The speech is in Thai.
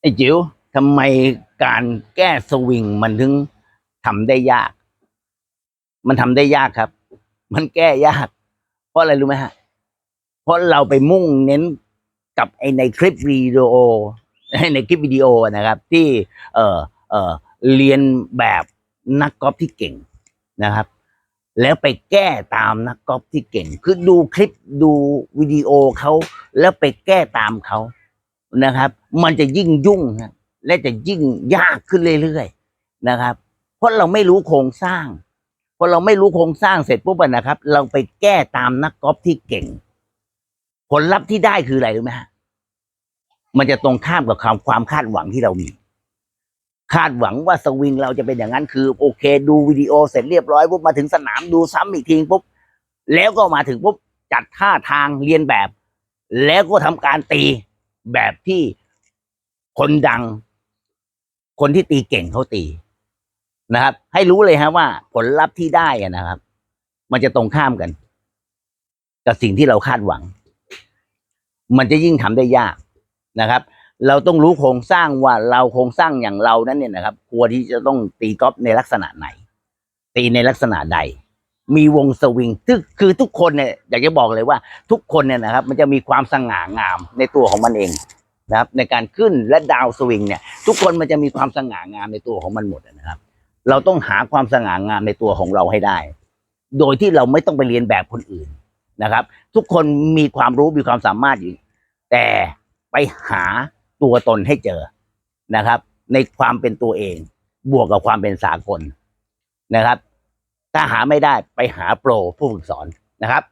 ไอ้จิ๋วทำไมการแก้สวิงมันถึงทำได้ยาก มันทำได้ยากครับ มันแก้ยาก เพราะอะไรรู้ไหมฮะ เพราะเราไปมุ่งเน้นกับไอในคลิปวิดีโอ ในคลิปวิดีโอนะครับ ที่ เออเออเรียนแบบนักกอล์ฟที่เก่งนะครับ แล้วไปแก้ตามนักกอล์ฟที่เก่ง คือดูคลิปดูวิดีโอเขาแล้วไปแก้ตามเขา นะครับ มันจะยิ่งยุ่งนะและจะยิ่งยากขึ้นเรื่อยๆนะครับ เพราะเราไม่รู้โครงสร้างพอเราไม่รู้โครงสร้างเสร็จปุ๊บนะครับ เราไปแก้ตามนักกอล์ฟที่เก่ง ผลลัพธ์ที่ได้คืออะไรรู้ไหมฮะมันจะตรงข้ามกับความความคาดหวังที่เรามี คาดหวังว่าสวิงเราจะเป็นอย่างนั้นคือ โอเค ดูวิดีโอเสร็จเรียบร้อยปุ๊บมาถึงสนามดูซ้ำอีกทีปุ๊บแล้วก็มาถึงปุ๊บจัดท่าทางเรียนแบบ แล้วก็ทำการตี แบบที่คนดัง คนที่ตีเก่งเขาตีนะครับ ให้รู้เลยฮะว่า ผลลัพธ์ที่ได้นะครับ มันจะตรงข้ามกัน กับสิ่งที่เราคาดหวัง มันจะยิ่งทำได้ยากนะครับ เราต้องรู้โครงสร้างว่าเราโครงสร้างอย่างเรานั้นเนี่ยนะครับ ควรที่จะต้องตีกอล์ฟในลักษณะไหน ตีในลักษณะใด มีวงสวิงคือคือทุกคนเนี่ยอยากจะบอกเลยว่า ทุกคนเนี่ยนะครับ มันจะมีความสง่างามในตัวของมันเองนะครับ ในการขึ้นและดาวสวิงเนี่ย ทุกคนมันจะมีความสง่างามในตัวของมันหมดนะครับ เราต้องหาความสง่างามในตัวของเราให้ได้ โดยที่เราไม่ต้องไปเรียนแบบคนอื่นนะครับ ทุกคนมีความรู้มีความสามารถอยู่ แต่ไปหาตัวตนให้เจอนะครับ ในความเป็นตัวเอง บวกกับความเป็นสากลนะครับ ถ้าหาไม่ได้ไปหาโปรผู้ฝึกสอนนะครับ